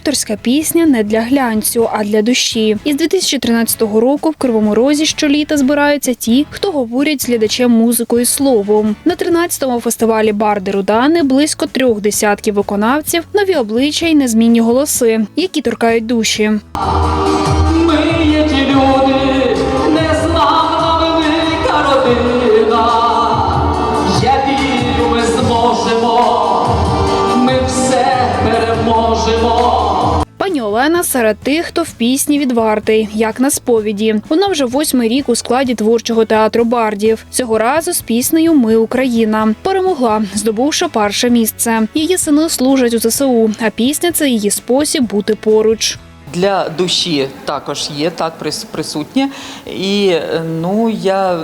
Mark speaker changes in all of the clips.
Speaker 1: Докторська пісня не для глянцю, а для душі. Із 2013 року в Кривому Розі щоліта збираються ті, хто говорять з глядачем музикою словом. На 13-му фестивалі Барди Рудани близько трьох десятків виконавців, нові обличчя й незмінні голоси, які торкають душі. Пані Олена серед тих, хто в пісні відвартий, як на сповіді. Вона вже восьмий рік у складі творчого театру бардів. Цього разу з піснею Ми Україна перемогла, здобувши перше місце. Її сини служать у ЗСУ, а пісня це її спосіб бути поруч.
Speaker 2: для душі також є так прис- присутнє. І ну я,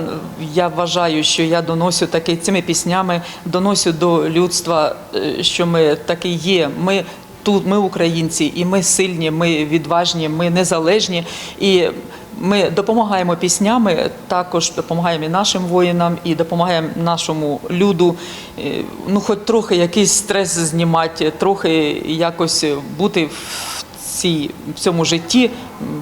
Speaker 2: я вважаю, що я доносю таки цими піснями, доносю до людства, е, що ми таки є. Ми тут, ми українці, і ми сильні, ми відважні, ми незалежні. І ми допомагаємо піснями, також допомагаємо і нашим воїнам, і допомагаємо нашому люду. е, Ну, хоч трохи якийсь стрес знімати, трохи якось бути в цій в цьому житті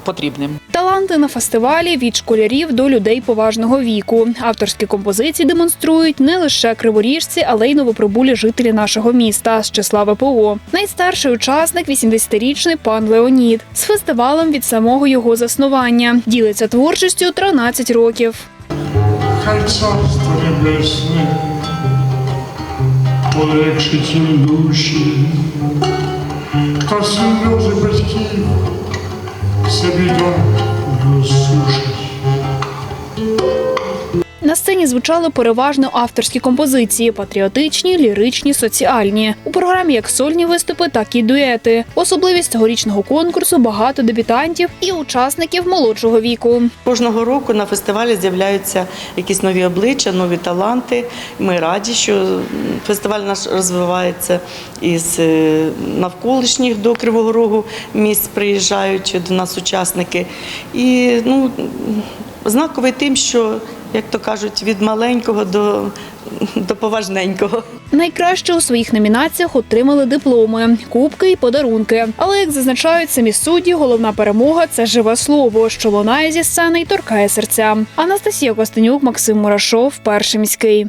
Speaker 2: потрібним.
Speaker 1: Таланти на фестивалі від школярів до людей поважного віку. Авторські композиції демонструють не лише криворіжці, але й новоприбулі жителі нашого міста з числа ВПО. Найстарший учасник 80-річний пан Леонід з фестивалем від самого його заснування. Ділиться творчістю 13 років.
Speaker 3: Хай царство небесне полегшить їм душі, хто сльози батьків собі nos seus
Speaker 1: На сцені звучали переважно авторські композиції: патріотичні, ліричні, соціальні. У програмі як сольні виступи, так і дуети. Особливість цьогорічного конкурсу багато дебютантів і учасників молодшого віку.
Speaker 4: Кожного року на фестивалі з'являються якісь нові обличчя, нові таланти. Ми раді, що фестиваль наш розвивається із е, навколишніх до Кривого Рогу місць приїжджають до нас учасники. І ну, знаковий тим, що, як то кажуть, від маленького до, до поважненького.
Speaker 1: Найкраще у своїх номінаціях отримали дипломи, кубки і подарунки. Але як зазначають самі судді, головна перемога це живе слово, що лунає зі сцени і торкає серця. Анастасія Костенюк, Максим Мурашов, перший міський.